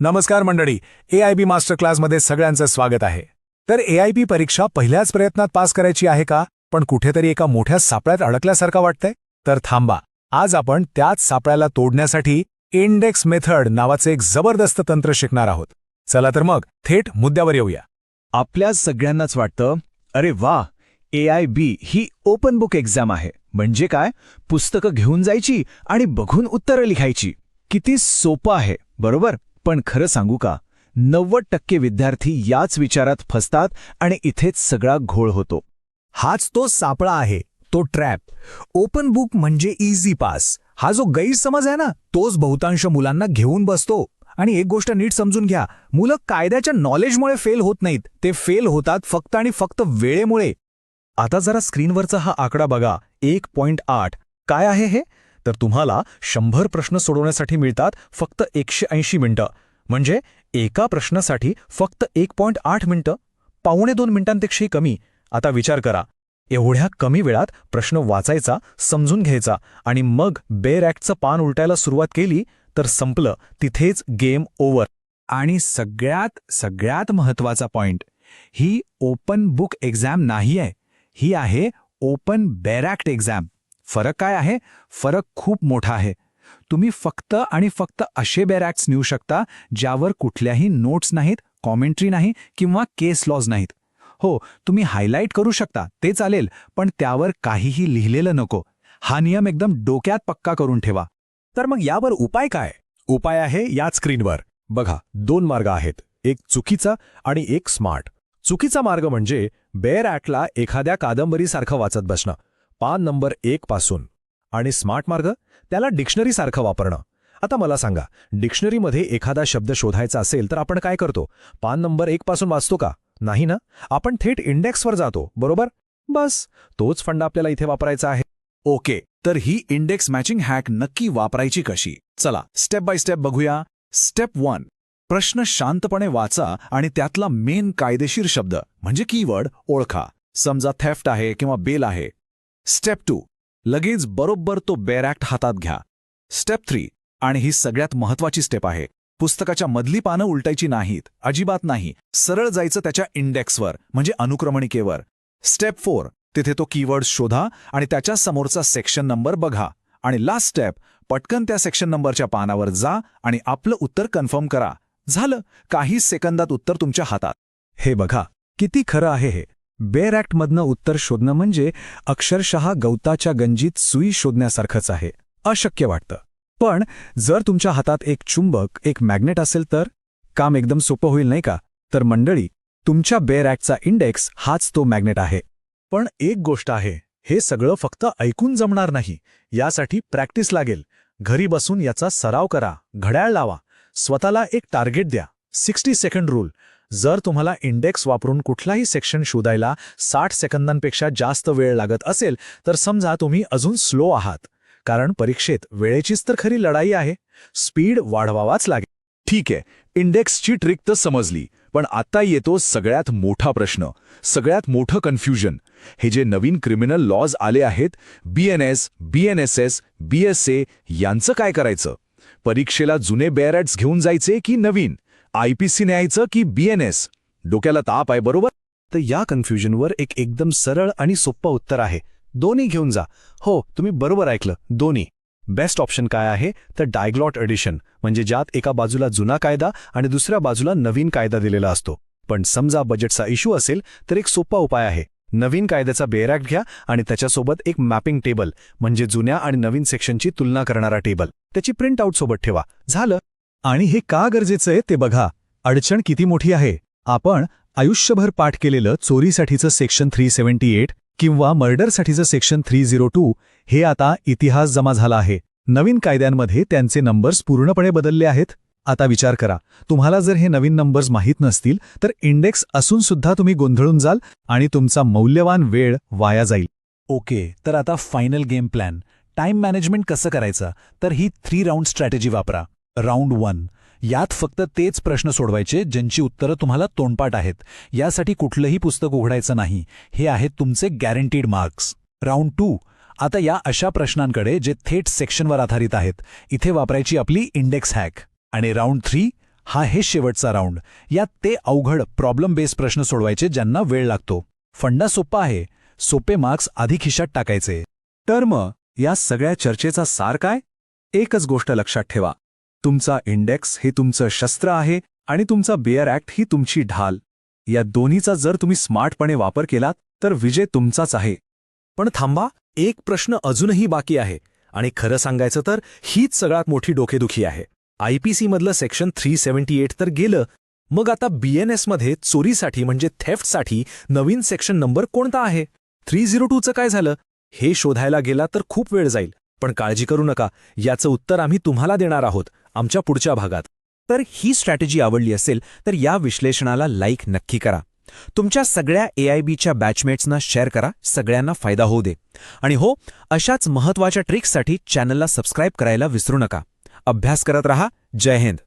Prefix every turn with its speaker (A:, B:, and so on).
A: नमस्कार मंडळी ए I B master क्लासमध्ये सगळ्यांचं स्वागत आहे. तर ए आय बी परीक्षा पहिल्याच प्रयत्नात पास करायची आहे का? पण कुठेतरी एका मोठ्या सापळ्यात अडकल्यासारखा वाटतंय? तर थांबा. आज आपण त्याच सापळ्याला तोडण्यासाठी इंडेक्स मेथड नावाचे एक जबरदस्त तंत्र शिकणार आहोत. चला तर मग थेट मुद्द्यावर येऊया.
B: आपल्या सगळ्यांनाच वाटतं अरे वा ए आय बी ही ओपन बुक एक्झाम आहे. म्हणजे काय? पुस्तकं घेऊन जायची आणि बघून उत्तरं लिहायची. किती सोपं आहे बरोबर? पण खरं सांगू का? नव्वद टक्के विद्यार्थी याच विचारात फसतात आणि इथेच सगळा घोळ होतो.
A: हाच तो सापळा आहे तो ट्रॅप. ओपन बुक म्हणजे इझी पास हा जो गैरसमज आहे ना तोच बहुतांश मुलांना घेऊन बसतो. आणि एक गोष्ट नीट समजून घ्या मुलं कायद्याच्या नॉलेजमुळे फेल होत नाहीत. ते फेल होतात फक्त आणि फक्त वेळेमुळे. आता जरा स्क्रीनवरचा हा आकडा बघा. एक पॉइंट आठ. काय आहे हे? तर तुम्हाला शंभर प्रश्न सोडवण्यासाठी मिळतात फक्त एकशे ऐंशी मिनिटं. म्हणजे एका प्रश्नासाठी फक्त एक पॉईंट आठ मिनिटं. पावणे दोन मिनिटांपेक्षाही कमी. आता विचार करा. एवढ्या कमी वेळात प्रश्न वाचायचा समजून घ्यायचा आणि मग बेर ॲक्टचं पान उलटायला सुरुवात केली तर संपलं. तिथेच गेम ओव्हर. आणि सगळ्यात सगळ्यात महत्त्वाचा पॉइंट ही ओपन बुक एक्झाम नाही आहे ही आहे ओपन बेरॅक्ट एक्झाम. फरक काय आहे? फरक खूप मोठा आहे. तुम्ही फक्त आणि फक्त असे बेरॅक्ट्स नेऊ शकता ज्यावर कुठल्याही नोट्स नाहीत कॉमेंट्री नाही किंवा केस लॉज नाहीत. हो तुम्ही हायलाईट करू शकता ते चालेल पण त्यावर काहीही लिहिलेलं नको. हा नियम एकदम डोक्यात पक्का करून ठेवा. तर मग यावर उपाय काय? उपाय आहे याच स्क्रीनवर. बघा दोन मार्ग आहेत. एक चुकीचा आणि एक स्मार्ट. चुकीचा मार्ग म्हणजे बेअर ॲटला एखाद्या कादंबरीसारखं वाचत बसणं. पान नंबर एक पासून. आणि स्मार्ट मार्ग? त्याला डिक्शनरीसारखं वापरणं. आता मला सांगा डिक्शनरीमध्ये एखादा शब्द शोधायचा असेल तर आपण काय करतो? पान नंबर एक पासून वाचतो का? नाही ना? आपण थेट इंडेक्सवर जातो बरोबर? बस तोच फंड आपल्याला इथे वापरायचा आहे. ओके तर ही इंडेक्स मॅचिंग हॅक नक्की वापरायची कशी? चला स्टेप बाय स्टेप बघूया. स्टेप वन प्रश्न शांतपणे वाचा आणि त्यातला मेन कायदेशीर शब्द म्हणजे कीवर्ड ओळखा. समजा थेफ्ट आहे किंवा बेल आहे स्टेप टू लगेच बरोबर तो बेरॅक्ट हातात घ्या. स्टेप थ्री आणि ही सगळ्यात महत्वाची स्टेप आहे. पुस्तकाच्या मधली पानं उलटायची नाहीत. अजिबात नाही. सरळ जायचं त्याच्या इंडेक्सवर म्हणजे अनुक्रमणिकेवर. स्टेप फोर तिथे तो कीवर्ड शोधा आणि त्याच्या समोरचा सेक्शन नंबर बघा. आणि लास्ट स्टेप पटकन त्या सेक्शन नंबरच्या पानावर जा आणि आपलं उत्तर कन्फर्म करा. झालं. काही सेकंदात उत्तर तुमच्या हातात. हे बघा. किती खरं आहे हे. बेअर ॲक्टमधनं उत्तर शोधणं म्हणजे अक्षरशः गवताच्या गंजीत सुई शोधण्यासारखंच आहे. अशक्य वाटतं. पण जर तुमच्या हातात एक चुंबक एक मॅग्नेट असेल तर? काम एकदम सोपं होईल नाही का? तर मंडळी तुमच्या बेअर ॲक्टचा इंडेक्स हाच तो मॅग्नेट आहे. पण एक गोष्ट आहे हे सगळं फक्त ऐकून जमणार नाही. यासाठी प्रॅक्टिस लागेल. घरी बसून याचा सराव करा. घड्याळ लावा. स्वतःला एक टार्गेट द्या. Sixty second rule. जर तुम्हाला इंडेक्स वापरून कुठलाही सेक्शन शोधायला साठ सेकंदांपेक्षा जास्त वेळ लागत असेल तर समजा तुम्ही अजून स्लो आहात. कारण परीक्षेत वेळेचीच तर खरी लढाई आहे. स्पीड वाढवावाच लागेल.
C: ठीक आहे इंडेक्सची ट्रिक तर समजली पण आता येतो सगळ्यात मोठा प्रश्न सगळ्यात मोठं कन्फ्युजन हे जे नवीन क्रिमिनल लॉज आले आहेत B N S B N S S B S A यांचं काय करायचं? परीक्षेला जुने बॅरॅट्स घेऊन जायचे की नवीन? आय पी सी न्यायचं की बी एन एस? डोक्याला ताप आहे बरोबर?
A: तर या कन्फ्युजनवर एक एकदम सरळ आणि सोप्पं उत्तर आहे. दोन्ही घेऊन जा. हो तुम्ही बरोबर ऐकलं. दोन्ही. बेस्ट ऑप्शन काय आहे? तर डायग्लॉट एडिशन म्हणजे ज्यात एका बाजूला जुना कायदा आणि दुसऱ्या बाजूला नवीन कायदा दिलेला असतो. पण समजा बजेटचा इश्यू असेल तर एक सोपा उपाय आहे. नवीन कायद्याचा बेअरॅक्ट घ्या आणि त्याच्यासोबत एक मॅपिंग टेबल म्हणजे जुन्या आणि नवीन सेक्शनची तुलना करणारा टेबल. त्याची प्रिंट सोबत ठेवा. झालं? आणि हे का गरजेचं आहे ते बघा. अडचण किती मोठी आहे? आपण आयुष्यभर पाठ केलेलं चोरीसाठीचं सेक्शन थ्री सेव्हन्टी एट किंवा मर्डरसाठीचं सेक्शन थ्री झिरो टू हे आता इतिहास जमा झाला आहे. नवीन कायद्यांमध्ये त्यांचे नंबर्स पूर्णपणे बदलले आहेत. आता विचार करा. तुम्हाला जर हे नवीन नंबर्स माहीत नसतील तर इंडेक्स असून सुद्धा तुम्ही गोंधळून जाल आणि तुमचा मौल्यवान वेळ वाया जाईल. ओके तर आता final game plan. Time management कसं करायचं? तर ही थ्री राऊंड स्ट्रॅटेजी वापरा. Round one. यात फक्त तेच प्रश्न सोडवायचे ज्यांची उत्तरं तुम्हाला तोंडपाठ आहेत. यासाठी कुठलंही पुस्तक उघडायचं नाही. हे आहेत तुमचे गॅरंटीड मार्क्स राऊंड टू. आता या अशा प्रश्नांकडे जे थेट सेक्शनवर आधारित आहेत इथे वापरायची आपली इंडेक्स हॅक आणि राऊंड थ्री हा हे शेवटचा राऊंड. यात ते अवघड प्रॉब्लेम बेस प्रश्न सोडवायचे ज्यांना वेळ लागतो. फंडा सोपा आहे. सोपे मार्क्स आधी खिशात टाकायचे.
C: तर मग या सगळ्या चर्चेचा सार काय? एकच गोष्ट लक्षात ठेवा. तुमचा इंडेक्स हे तुमचं शस्त्र आहे आणि तुमचा बेअर ॲक्ट ही तुमची ढाल. या दोन्हीचा जर तुम्ही स्मार्टपणे वापर केलात तर विजय तुमचाच आहे.
D: पण थांबा एक प्रश्न अजूनही बाकी आहे आणि खरं सांगायचं तर हीच सगळ्यात मोठी डोकेदुखी आहे. आयपीसीमधलं सेक्शन थ्री सेव्हन्टी एट तर गेलं मग आता बीएनएसमध्ये चोरीसाठी म्हणजे थेफ्टसाठी नवीन सेक्शन नंबर कोणता आहे? थ्री झिरो टूचं काय झालं? हे शोधायला गेला तर खूप वेळ जाईल. पण काळजी करू नका. याचं उत्तर आम्ही तुम्हाला देणार आहोत आमच्या पुढच्या भागात.
E: तर ही स्ट्रॅटेजी आवडली असेल तर या विश्लेषणाला लाईक नक्की करा. तुमच्या सगळ्या ए आय बीच्या बॅचमेट्सना शेअर करा सगळ्यांना फायदा होऊ दे. आणि हो अशाच महत्त्वाच्या ट्रिक्ससाठी चॅनलला सबस्क्राईब करायला विसरू नका. अभ्यास करत रहा. जय हिंद.